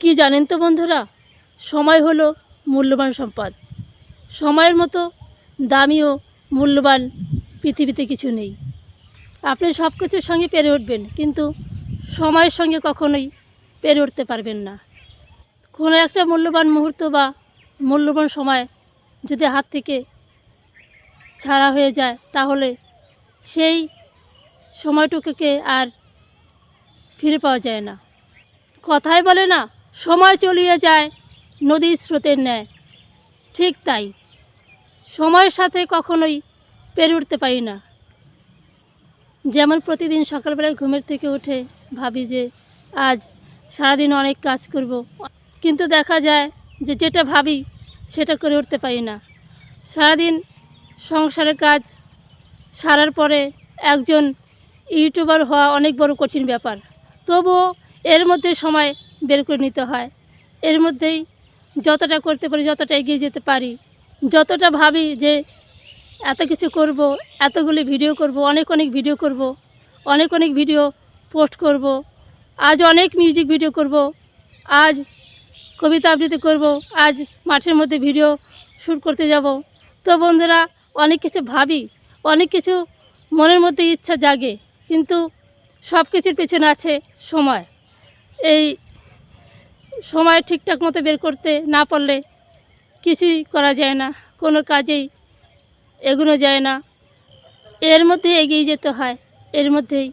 কি জানেন তো বন্ধুরা? সময় হলো মূল্যবান সম্পদ। সময়ের মতো দামি ও মূল্যবান পৃথিবীতে কিছু নেই। আপনি সব কিছুর সঙ্গে পেরে উঠবেন, কিন্তু সময়ের সঙ্গে কখনোই পেরে উঠতে পারবেন না। কোনো একটা মূল্যবান মুহূর্ত বা মূল্যবান সময় যদি হাত থেকে ছাড়া হয়ে যায়, তাহলে সেই সময়টুকুকে আর ফিরে পাওয়া যায় না। কথাই বলে না সময় চলিয়ে যায় নদীর স্রোতের ন্যায়। ঠিক তাই, সময়ের সাথে কখনোই পেরে উঠতে পারি না। যেমন প্রতিদিন সকালবেলায় ঘুমের থেকে উঠে ভাবি যে, আজ সারাদিন অনেক কাজ করব। কিন্তু দেখা যায় যে, যেটা ভাবি সেটা করে উঠতে পারি না। সারাদিন সংসারের কাজ সারার পরে একজন ইউটিউবার হওয়া অনেক বড় কঠিন ব্যাপার। তবুও এর মধ্যে সময় বের করে নিতে হয়। এর মধ্যেই যতটা করতে পারি, যতটা এগিয়ে যেতে পারি, যতটা ভাবি যে এত কিছু করব, এতগুলি ভিডিও করব, অনেক অনেক ভিডিও করব, অনেক অনেক ভিডিও পোস্ট করব, আজ অনেক মিউজিক ভিডিও করব, আজ কবিতা আবৃত্তি করব, আজ মাঠের মধ্যে ভিডিও শ্যুট করতে যাব। তো বন্ধুরা, অনেক কিছু ভাবি, অনেক কিছু মনের মধ্যে ইচ্ছা জাগে, কিন্তু সব কিছুর পেছনে আছে সময়। এই সময় ঠিকঠাক মতো বের করতে না পারলে কিছুই করা যায় না, কোনো কাজেই এগোনো যায় না। এর মধ্যে এগিয়ে যেতে হয়, এর মধ্যেই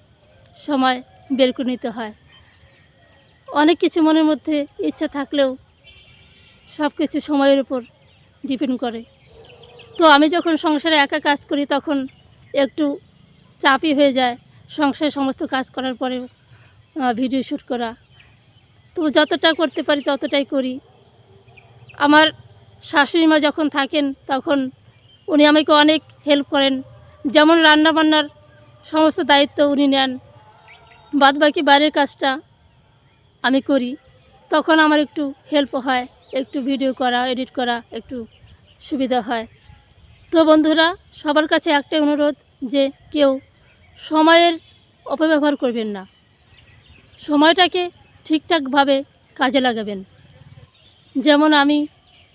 সময় বের করে নিতে হয়। অনেক কিছু মনের মধ্যে ইচ্ছা থাকলেও সব কিছু সময়ের উপর ডিপেন্ড করে। তো আমি যখন সংসারে একা কাজ করি তখন একটু চাপই হয়ে যায়। সংসারে সমস্ত কাজ করার পরেও ভিডিও শ্যুট করা তো যতটা করতে পারি ততটাই করি। আমার শাশুড়ি মা যখন থাকেন তখন উনি আমাকে অনেক হেল্প করেন। যেমন রান্না বান্নার সমস্ত দায়িত্ব উনি নেন বাদ বাকি বাইরের কাজটা আমি করি। তখন আমার একটু হেল্প হয়, একটু ভিডিও করা এডিট করা একটু সুবিধা হয়। তো বন্ধুরা, সবার কাছে একটাই অনুরোধ যে কেউ সময়ের অপব্যবহার করবেন না। সময়টাকে ঠিকঠাকভাবে কাজে লাগাবেন। যেমন আমি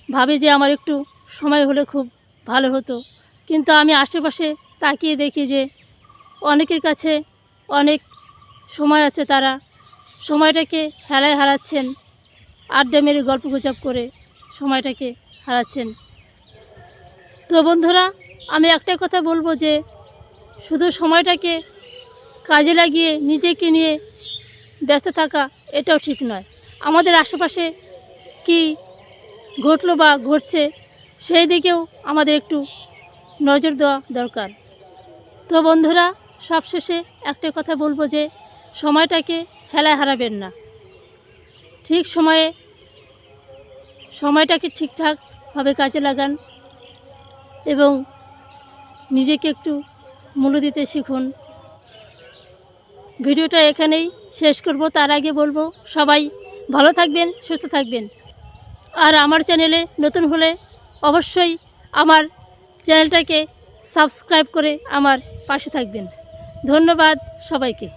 ভাবি যে আমার একটু সময় হলে খুব ভালো হতো। কিন্তু আমি আশেপাশে তাকিয়ে দেখি যে অনেকের কাছে অনেক সময় আছে তারা সময়টাকে হেলায় হারাচ্ছেন। আড্ডা মেরে গল্প গুজব করে সময়টাকে হারাচ্ছেন। তো বন্ধুরা, আমি একটা কথা বলব যে শুধু সময়টাকে কাজে লাগিয়ে নিজেকে নিয়ে ব্যস্ত থাকা এটাও ঠিক নয়। আমাদের আশেপাশে কি ঘটলো বা ঘটছে সেই দিকেও আমাদের একটু নজর দেওয়া দরকার। তো বন্ধুরা, সবশেষে একটা কথা বলব যে, সময়টাকে হেলায় হারাবেন না। ঠিক সময়ে সময়টাকে ঠিকঠাকভাবে কাজে লাগান এবং নিজেকে একটু মূল্য দিতে শিখুন। ভিডিওটা এখানেই শেষ করব। তার আগে বলব, সবাই ভালো থাকবেন, সুস্থ থাকবেন। আর আমার চ্যানেলে নতুন হলে অবশ্যই আমার চ্যানেলটাকে সাবস্ক্রাইব করে আমার পাশে থাকবেন। ধন্যবাদ সবাইকে।